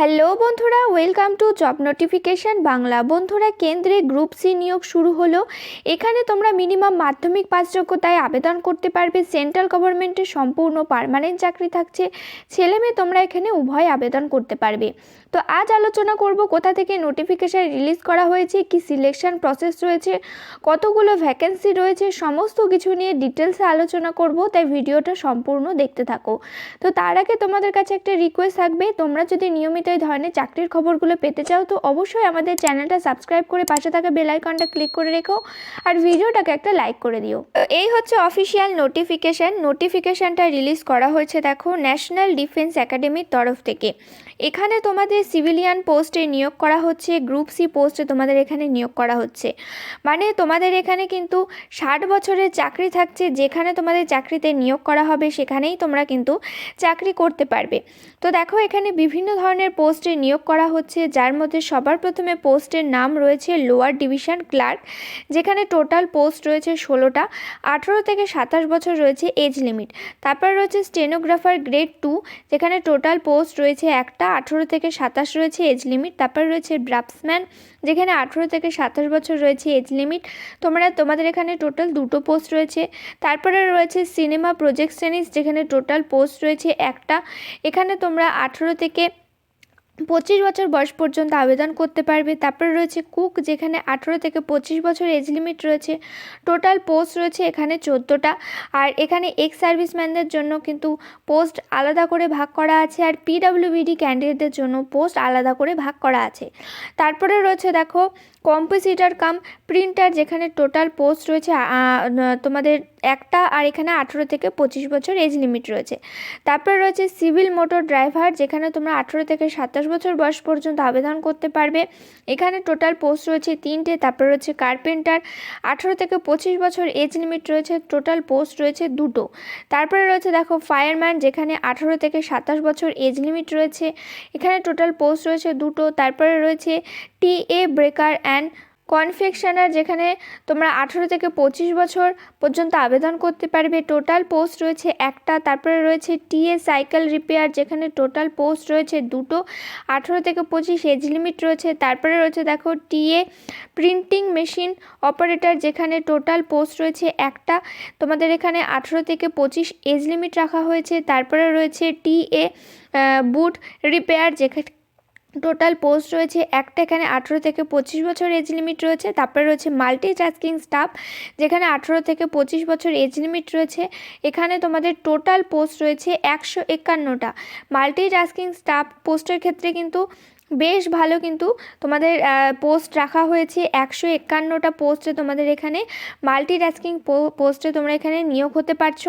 Hello বন্ধুরা, welcome to job notification Bangla. বন্ধুরা, কেন্দ্রে গ্রুপ সি নিয়োগ শুরু হলো। এখানে তোমরা মিনিমাম মাধ্যমিক পাস যোগ্যতায় আবেদন করতে পারবে। সেন্ট্রাল গভর্নমেন্টের সম্পূর্ণ পার্মানেন্ট চাকরি থাকছে। ছেলে মেয়ে তোমরা এখানে উভয় আবেদন করতে পারবে। তো আজ আলোচনা করব কোথা থেকে নোটিফিকেশান রিলিজ করা হয়েছে, কি সিলেকশন প্রসেস রয়েছে, কতগুলো ভ্যাকেন্সি রয়েছে, সমস্ত কিছু নিয়ে ডিটেলসে আলোচনা করব। তাই ভিডিওটা সম্পূর্ণ দেখতে থাকো। তো তার আগে তোমাদের কাছে একটা রিকোয়েস্ট থাকবে, তোমরা যদি নিয়মিত এই ধরনের চাকরির খবরগুলো পেতে চাও, তো অবশ্যই আমাদের চ্যানেলটা সাবস্ক্রাইব করে পাশে থাকা বেলাইকনটা ক্লিক করে রেখো আর ভিডিওটাকে একটা লাইক করে দিও। এই হচ্ছে অফিসিয়াল নোটিফিকেশান। নোটিফিকেশানটা রিলিজ করা হয়েছে, দেখো, ন্যাশনাল ডিফেন্স একাডেমির তরফ থেকে। এখানে তোমাদের সিভিলিয়ান পোস্টে নিয়োগ করা হচ্ছে গ্রুপ সি পোস্টে তোমাদের এখানে নিয়োগ করা হচ্ছে। মানে তোমাদের এখানে কিন্তু ষাট বছরের চাকরি থাকছে, যেখানে তোমাদের চাকরিতে নিয়োগ করা হবে, সেখানেই তোমরা কিন্তু চাকরি করতে পারবে। তো দেখো, এখানে বিভিন্ন ধরনের পোস্টে নিয়োগ করা হচ্ছে, যার মধ্যে সবার প্রথমে পোস্টের নাম রয়েছে লোয়ার ডিভিশন ক্লার্ক যেখানে টোটাল পোস্ট রয়েছে ষোলোটা, আঠেরো থেকে সাতাশ বছর রয়েছে এজ লিমিট তারপর রয়েছে স্টেনোগ্রাফার গ্রেড টু যেখানে টোটাল পোস্ট রয়েছে একটা আঠেরো থেকে সাতাশ রয়েছে এজ লিমিট, তারপর রয়েছে ড্রাফটসম্যান যেখানে আঠেরো থেকে সাতাশ বছর রয়েছে এজ লিমিট। তোমরা, তোমাদের এখানে টোটাল দুটো পোস্ট রয়েছে। তারপরে রয়েছে সিনেমা প্রজেকশনিস্ট যেখানে টোটাল পোস্ট রয়েছে একটা। এখানে তোমরা আঠেরো থেকে পঁচিশ বছর বয়স পর্যন্ত আবেদন করতে পারবে। তারপরে রয়েছে কুক, যেখানে আঠেরো থেকে পঁচিশ বছর এজ লিমিট রয়েছে। টোটাল পোস্ট রয়েছে এখানে চোদ্দোটা। আর এখানে এক্স সার্ভিসম্যানদের জন্য কিন্তু পোস্ট আলাদা করে ভাগ করা আছে আর পিডাব্লিউবিডি ক্যান্ডিডেটদের জন্য পোস্ট আলাদা করে ভাগ করা আছে। তারপরে রয়েছে দেখো কম্পোজিটার কাম প্রিন্টার যেখানে টোটাল পোস্ট রয়েছে তোমাদের একটা আর এখানে আঠেরো থেকে পঁচিশ বছর এজ লিমিট রয়েছে। তারপরে রয়েছে সিভিল মোটর ড্রাইভার যেখানে তোমরা আঠেরো থেকে সাতাশ বছর বয়স পর্যন্ত আবেদন করতে পারবে। এখানে টোটাল পোস্ট রয়েছে তিনটে, তারপরে রয়েছে কার্পেন্টার আঠেরো থেকে পঁচিশ বছর এজ লিমিট রয়েছে টোটাল পোস্ট রয়েছে দুটো। তারপরে রয়েছে দেখো ফায়ারম্যান যেখানে আঠেরো থেকে সাতাশ বছর এজ লিমিট রয়েছে। এখানে টোটাল পোস্ট রয়েছে দুটো, তারপরে রয়েছে টি এ ব্রেকার অ্যান্ড কনফেকশনার যেখানে তোমরা আঠেরো থেকে পঁচিশ বছর পর্যন্ত আবেদন করতে পারবে। টোটাল পোস্ট রয়েছে একটা, তারপরে রয়েছে টিএ সাইকেল রিপেয়ার যেখানে টোটাল পোস্ট রয়েছে দুটো, আঠেরো থেকে পঁচিশ এজ লিমিট রয়েছে। তারপরে রয়েছে দেখো টিএ প্রিন্টিং মেশিন অপারেটর যেখানে টোটাল পোস্ট রয়েছে একটা, তোমাদের এখানে আঠেরো থেকে পঁচিশ এজ লিমিট রাখা হয়েছে। তারপরে রয়েছে টিএ বুট রিপেয়ার যেখানে টোটাল পোস্ট রয়েছে একটা, এখানে আঠেরো থেকে পঁচিশ বছর এজ লিমিট রয়েছে। তারপরে রয়েছে মাল্টি টাস্কিং স্টাফ যেখানে আঠেরো থেকে পঁচিশ বছর এজ লিমিট রয়েছে। এখানে তোমাদের টোটাল পোস্ট রয়েছে একশো একান্নটা। মাল্টি টাস্কিং স্টাফ পোস্টের ক্ষেত্রে কিন্তু বেশ ভালো কিন্তু তোমাদের পোস্ট রাখা হয়েছে। একশো একান্নটা পোস্টে তোমাদের এখানে মাল্টি টাস্কিং পোস্টে তোমরা এখানে নিয়োগ হতে পারছ।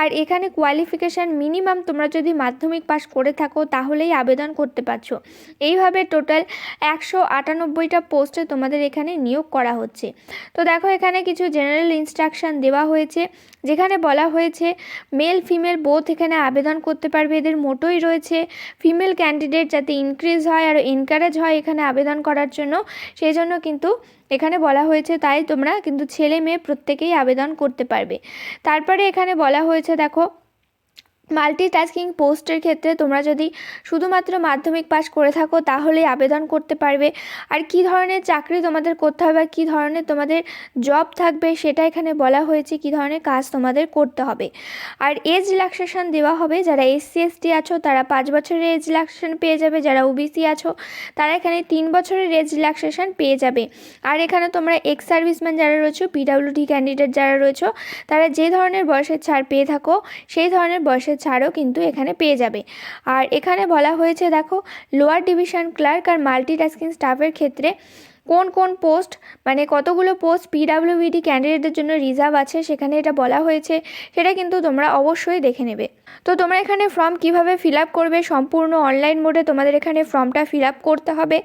আর এখানে কোয়ালিফিকেশান মিনিমাম তোমরা যদি মাধ্যমিক পাস করে থাকো, তাহলেই আবেদন করতে পারছ। এইভাবে টোটাল একশো আটানব্বইটা পোস্টে তোমাদের এখানে নিয়োগ করা হচ্ছে। তো দেখো এখানে কিছু জেনারেল ইনস্ট্রাকশান দেওয়া হয়েছে, যেখানে বলা হয়েছে মেল ফিমেল বোথ এখানে আবেদন করতে পারবে। এদের মোটোই রয়েছে। ফিমেল ক্যান্ডিডেট যাতে ইনক্রিজ হয় আর এনকারেজ হয় এখানে আবেদন করার জন্য। সেই জন্য কিন্তু এখানে বলা হয়েছে, তাই তোমরা কিন্তু ছেলে মেয়ে প্রত্যেকেই আবেদন করতে পারবে। তারপরে এখানে বলা হয়েছে, দেখো মাল্টিটাস্কিং পোস্টের ক্ষেত্রে তোমরা যদি শুধুমাত্র মাধ্যমিক পাস করে থাকো তাহলে আবেদন করতে পারবে। আর কি ধরনের চাকরি তোমাদের করতে হবে কী ধরনের তোমাদের জব থাকবে সেটা এখানে বলা হয়েছে, কি ধরনের কাজ তোমাদের করতে হবে। আর এজ রিল্যাক্সেশন দেওয়া হবে, যারা এসসি এসটি আছো, তারা পাঁচ বছরের এজ রিল্যাক্সেশন পেয়ে যাবে, যারা ওবিসি আছো, তারা এখানে তিন বছরের এজ রিল্যাক্সেশন পেয়ে যাবে। আর এখানে তোমরা এক্স সার্ভিসম্যান যারা রয়েছো পিডাব্লিউডি ক্যান্ডিডেট যারা রয়েছো, তারা যে ধরনের বয়সের ছাড় পেয়ে থাকো, সেই ধরনের বয়সের ছাড়ও কিন্তু এখানে পেয়ে যাবে। আর এখানে বলা হয়েছে, দেখো লোয়ার ডিভিশন ক্লার্ক আর মাল্টিটাস্কিং স্টাফের ক্ষেত্রে কোন কোন পোস্ট মানে কতগুলো পোস্ট পিডাব্লিউবিডি ক্যান্ডিডেটদের জন্য রিজার্ভ আছে সেখানে এটা বলা হয়েছে, সেটা কিন্তু তোমরা অবশ্যই দেখে নেবে। তো তোমরা এখানে ফর্ম কীভাবে ফিল আপ করবে? সম্পূর্ণ অনলাইন মোডে তোমাদের এখানে ফর্মটা ফিল আপ করতে হবে।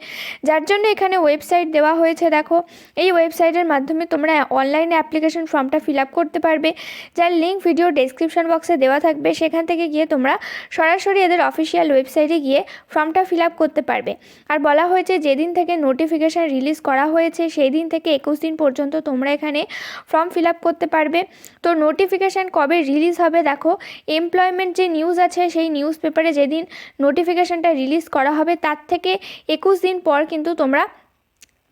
যার জন্য এখানে ওয়েবসাইট দেওয়া হয়েছে, দেখো। এই ওয়েবসাইটের মাধ্যমে তোমরা অনলাইনে অ্যাপ্লিকেশন ফর্মটা ফিল আপ করতে পারবে। যার লিঙ্ক ভিডিও ডেসক্রিপশন বক্সে দেওয়া থাকবে। সেখান থেকে গিয়ে তোমরা সরাসরি এদের অফিসিয়াল ওয়েবসাইটে গিয়ে ফর্মটা ফিল আপ করতে পারবে। আর বলা হয়েছে, যেদিন থেকে নোটিফিকেশান রিলিজ রিলিজ করা হয়েছে, সেই দিন থেকে একুশ দিন পর্যন্ত তোমরা এখানে ফর্ম ফিল আপ করতে পারবে। তো নোটিফিকেশান কবে রিলিজ হবে দেখো এমপ্লয়মেন্ট যে নিউজ আছে, সেই নিউজ পেপারে যেদিন নোটিফিকেশানটা রিলিজ করা হবে, তার থেকে একুশ দিন পর কিন্তু তোমরা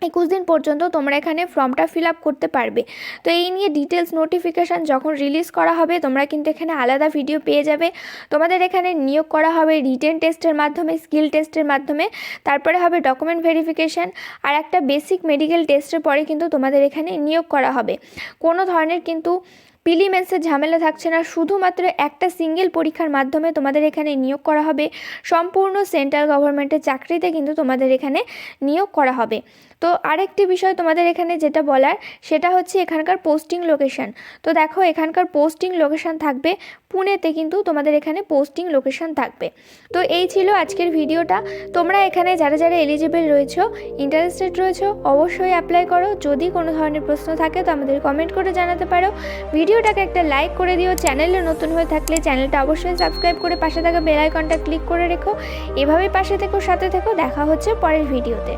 একুশ দিন পর্যন্ত তোমরা এখানে ফর্মটা ফিল আপ করতে পারবে। তো এই নিয়ে ডিটেলস নোটিফিকেশান যখন রিলিজ করা হবে, তোমরা কিন্তু এখানে আলাদা ভিডিও পেয়ে যাবে। তোমাদের এখানে নিয়োগ করা হবে রিটেন টেস্টের মাধ্যমে স্কিল টেস্টের মাধ্যমে, তারপরে হবে ডকুমেন্ট ভেরিফিকেশান আর একটা বেসিক মেডিকেল টেস্টের পরে কিন্তু তোমাদের এখানে নিয়োগ করা হবে। কোনো ধরনের কিন্তু প্রিলিমেন্সের ঝামেলা থাকছে না, শুধুমাত্র একটা সিঙ্গেল পরীক্ষার মাধ্যমে তোমাদের এখানে নিয়োগ করা হবে। সম্পূর্ণ সেন্ট্রাল গভর্নমেন্টের চাকরিতে কিন্তু তোমাদের এখানে নিয়োগ করা হবে। তো আরেকটি বিষয় তোমাদের এখানে যেটা বলার, সেটা হচ্ছে এখানকার পোস্টিং লোকেশন তো দেখো, এখানকার পোস্টিং লোকেশন থাকবে, পুনেতে কিন্তু তোমাদের এখানে পোস্টিং লোকেশন থাকবে। তো এই ছিল আজকের ভিডিওটা। তোমরা এখানে যারা যারা এলিজিবল রয়েছো ইন্টারেস্টেড রয়েছো, অবশ্যই অ্যাপ্লাই করো। যদি কোনো ধরনের প্রশ্ন থাকে তো আমাদের কমেন্ট করে জানাতে পারো। ভিডিওটাকে একটা লাইক করে দিও। চ্যানেলে নতুন হয়ে থাকলে চ্যানেলটা অবশ্যই সাবস্ক্রাইব করে পাশে থাকা বেল আইকনটা ক্লিক করে রেখো। এভাবে পাশে থেকো, সাথে থেকো। দেখা হচ্ছে পরের ভিডিওতে।